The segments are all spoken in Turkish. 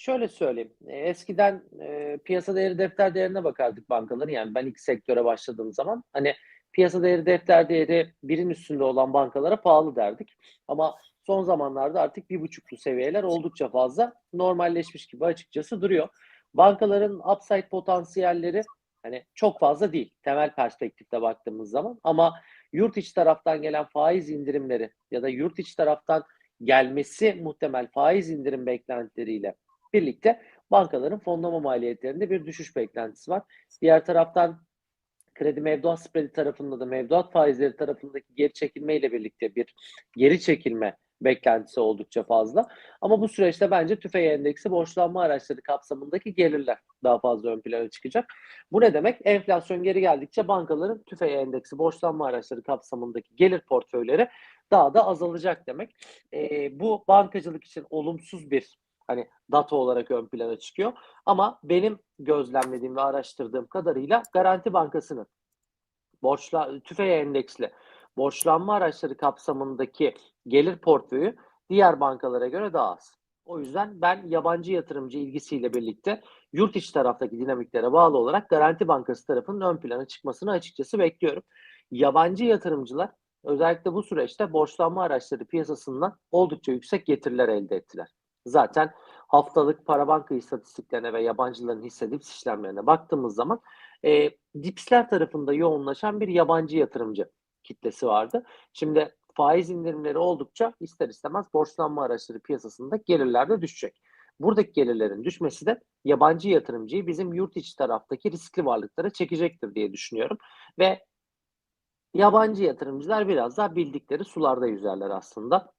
Şöyle söyleyeyim. e, Eskiden e, piyasa değeri defter değerine bakardık bankaların. Yani ben ilk sektöre başladığım zaman hani piyasa değeri defter değeri birin üstünde olan bankalara pahalı derdik. Ama son zamanlarda artık bir buçuklu seviyeler oldukça fazla normalleşmiş gibi açıkçası duruyor. Bankaların upside potansiyelleri hani çok fazla değil temel perspektifte baktığımız zaman ama yurt içi taraftan gelen faiz indirimleri ya da yurt içi taraftan gelmesi muhtemel faiz indirim beklentileriyle birlikte bankaların fonlama maliyetlerinde bir düşüş beklentisi var. Diğer taraftan kredi mevduat spreadi tarafında da mevduat faizleri tarafındaki geri çekilme ile birlikte bir geri çekilme beklentisi oldukça fazla. Ama bu süreçte bence tüfe endeksi borçlanma araçları kapsamındaki gelirler daha fazla ön plana çıkacak. Bu ne demek? Enflasyon geri geldikçe bankaların tüfe endeksi borçlanma araçları kapsamındaki gelir portföyleri daha da azalacak demek. Ee, bu bankacılık için olumsuz bir hani data olarak ön plana çıkıyor. Ama benim gözlemlediğim ve araştırdığım kadarıyla Garanti Bankası'nın borçla tüfeğe endeksli borçlanma araçları kapsamındaki gelir portföyü diğer bankalara göre daha az. O yüzden ben yabancı yatırımcı ilgisiyle birlikte yurt içi taraftaki dinamiklere bağlı olarak Garanti Bankası tarafının ön plana çıkmasını açıkçası bekliyorum. Yabancı yatırımcılar özellikle bu süreçte borçlanma araçları piyasasından oldukça yüksek getiriler elde ettiler. Zaten haftalık para banka istatistiklerine ve yabancıların hisse dips işlemlerine baktığımız zaman e, dipsler tarafında yoğunlaşan bir yabancı yatırımcı kitlesi vardı. Şimdi faiz indirimleri oldukça ister istemez borçlanma araçları piyasasında gelirler de düşecek. Buradaki gelirlerin düşmesi de yabancı yatırımcıyı bizim yurt içi taraftaki riskli varlıklara çekecektir diye düşünüyorum. Ve yabancı yatırımcılar biraz daha bildikleri sularda yüzerler aslında.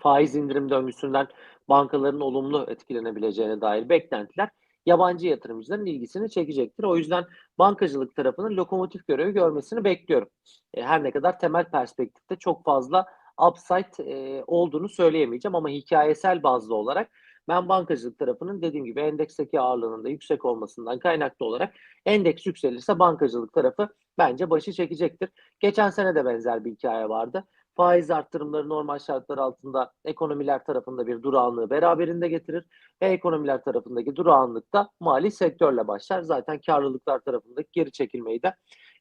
Faiz indirim döngüsünden bankaların olumlu etkilenebileceğine dair beklentiler yabancı yatırımcıların ilgisini çekecektir. O yüzden bankacılık tarafının lokomotif görevi görmesini bekliyorum. E, her ne kadar temel perspektifte çok fazla upside e, olduğunu söyleyemeyeceğim ama hikayesel bazlı olarak ben bankacılık tarafının dediğim gibi endeksteki ağırlığının da yüksek olmasından kaynaklı olarak endeks yükselirse bankacılık tarafı bence başı çekecektir. Geçen sene de benzer bir hikaye vardı faiz arttırımları normal şartlar altında ekonomiler tarafında bir durağanlığı beraberinde getirir ve ekonomiler tarafındaki durağanlık da mali sektörle başlar. Zaten karlılıklar tarafındaki geri çekilmeyi de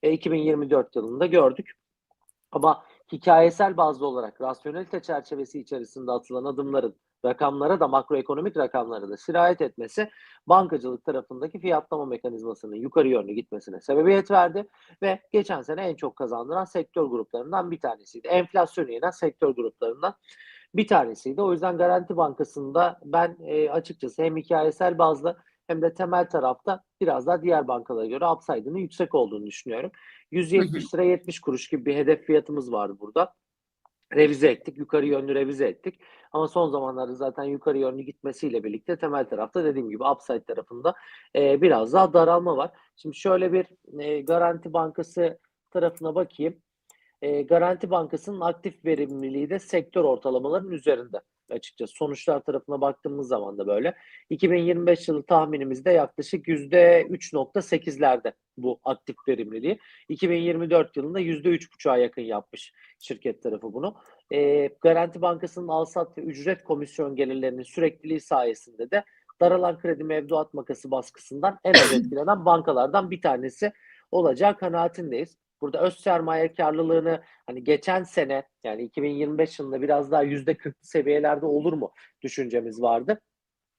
e, 2024 yılında gördük. Ama hikayesel bazlı olarak rasyonelite çerçevesi içerisinde atılan adımların rakamlara da makroekonomik rakamlara da sirayet etmesi bankacılık tarafındaki fiyatlama mekanizmasının yukarı yönlü gitmesine sebebiyet verdi ve geçen sene en çok kazandıran sektör gruplarından bir tanesiydi. Enflasyonu yenen sektör gruplarından bir tanesiydi. O yüzden Garanti Bankası'nda ben e, açıkçası hem hikayesel bazlı hem de temel tarafta biraz daha diğer bankalara göre upside'ının yüksek olduğunu düşünüyorum. 170 lira 70 kuruş gibi bir hedef fiyatımız vardı burada. Revize ettik, yukarı yönlü revize ettik. Ama son zamanlarda zaten yukarı yönlü gitmesiyle birlikte temel tarafta dediğim gibi upside tarafında e, biraz daha daralma var. Şimdi şöyle bir e, Garanti Bankası tarafına bakayım. E, Garanti Bankası'nın aktif verimliliği de sektör ortalamalarının üzerinde açıkçası. Sonuçlar tarafına baktığımız zaman da böyle. 2025 yılı tahminimizde yaklaşık %3.8'lerde bu aktif verimliliği. 2024 yılında %3.5'a yakın yapmış şirket tarafı bunu. E, Garanti Bankası'nın alsat ve ücret komisyon gelirlerinin sürekliliği sayesinde de daralan kredi mevduat makası baskısından en az etkilenen bankalardan bir tanesi olacağı kanaatindeyiz. Burada öz sermaye karlılığını hani geçen sene yani 2025 yılında biraz daha yüzde 40 seviyelerde olur mu düşüncemiz vardı.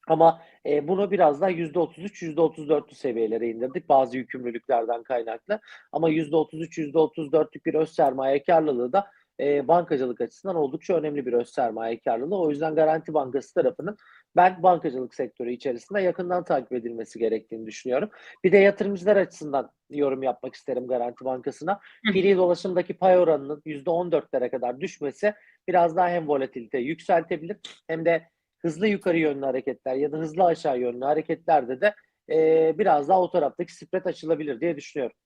Ama e, bunu biraz daha yüzde 33, yüzde 34'lü seviyelere indirdik bazı yükümlülüklerden kaynaklı. Ama yüzde 33, yüzde 34'lük bir öz sermaye karlılığı da e, bankacılık açısından oldukça önemli bir öz sermaye karlılığı. O yüzden Garanti Bankası tarafının ben bankacılık sektörü içerisinde yakından takip edilmesi gerektiğini düşünüyorum. Bir de yatırımcılar açısından yorum yapmak isterim Garanti Bankası'na. Fiili dolaşımdaki pay oranının %14'lere kadar düşmesi biraz daha hem volatiliteyi yükseltebilir hem de hızlı yukarı yönlü hareketler ya da hızlı aşağı yönlü hareketlerde de e, biraz daha o taraftaki spread açılabilir diye düşünüyorum.